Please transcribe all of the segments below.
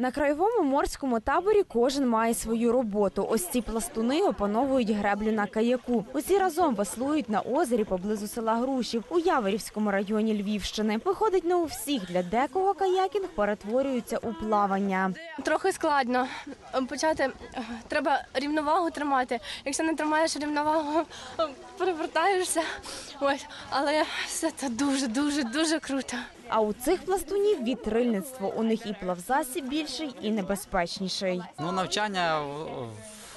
На краєвому морському таборі кожен має свою роботу. Ось ці пластуни опановують греблю на каяку. Усі разом веслують на озері поблизу села Грушів у Яворівському районі Львівщини. Виходить не у всіх для декого каякінг перетворюється у плавання. Трохи складно почати. Треба рівновагу тримати. Якщо не тримаєш рівновагу, перевертаєшся. Ось, але все це дуже, дуже, дуже круто. А у цих пластунів вітрильництво. У них і плавзасіб більший, і небезпечніший. Ну, навчання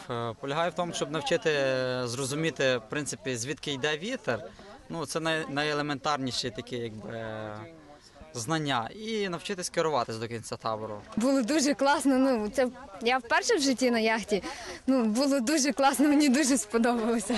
е, полягає в тому, щоб навчити е, зрозуміти, в принципі, звідки йде вітер. Ну, це най, найелементарніші такі, якби. Знання і навчитись керуватись до кінця табору. Було дуже класно. Ну це я вперше в житті на яхті. Ну було дуже класно, мені дуже сподобалося.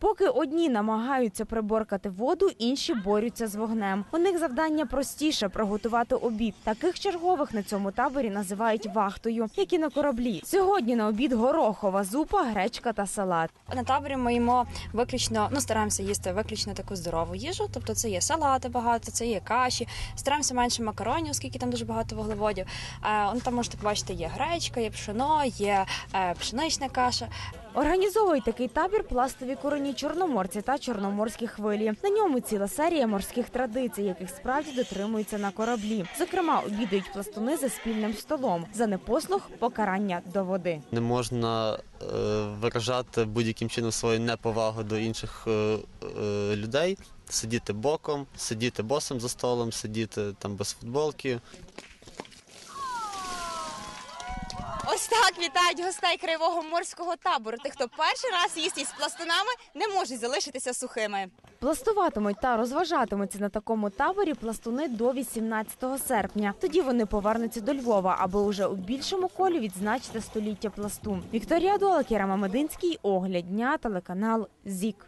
Поки одні намагаються приборкати воду, інші борються з вогнем. У них завдання простіше приготувати обід. Таких чергових на цьому таборі називають вахтою, як і на кораблі. Сьогодні на обід горохова зупа, гречка та салат. На таборі ми їмо виключно, ну стараємося їсти виключно таку здорову їжу. Тобто це є салати багато, це є каші. Стараємося менше макаронів, оскільки там дуже багато вуглеводів. Е, он там можете побачити, є гречка, є пшено, є е, пшенична каша. Організовують такий табір пластові корені чорноморці та чорноморські хвилі. На ньому ціла серія морських традицій, яких справді дотримуються на кораблі. Зокрема, обідають пластуни за спільним столом. За непослух покарання до води. Не можна е, виражати будь-яким чином свою неповагу до інших е, е, людей, сидіти боком, сидіти босом за столом, сидіти там без футболки. Ось так вітають гостей краєвого морського табору. Тих, хто перший раз їсть із пластунами, не можуть залишитися сухими. Пластуватимуть та розважатимуться на такому таборі пластуни до 18 серпня. Тоді вони повернуться до Львова, аби уже у більшому колі відзначити століття пласту. Вікторія Дола, Кіра Мамединський, огляд дня, телеканал ЗІК.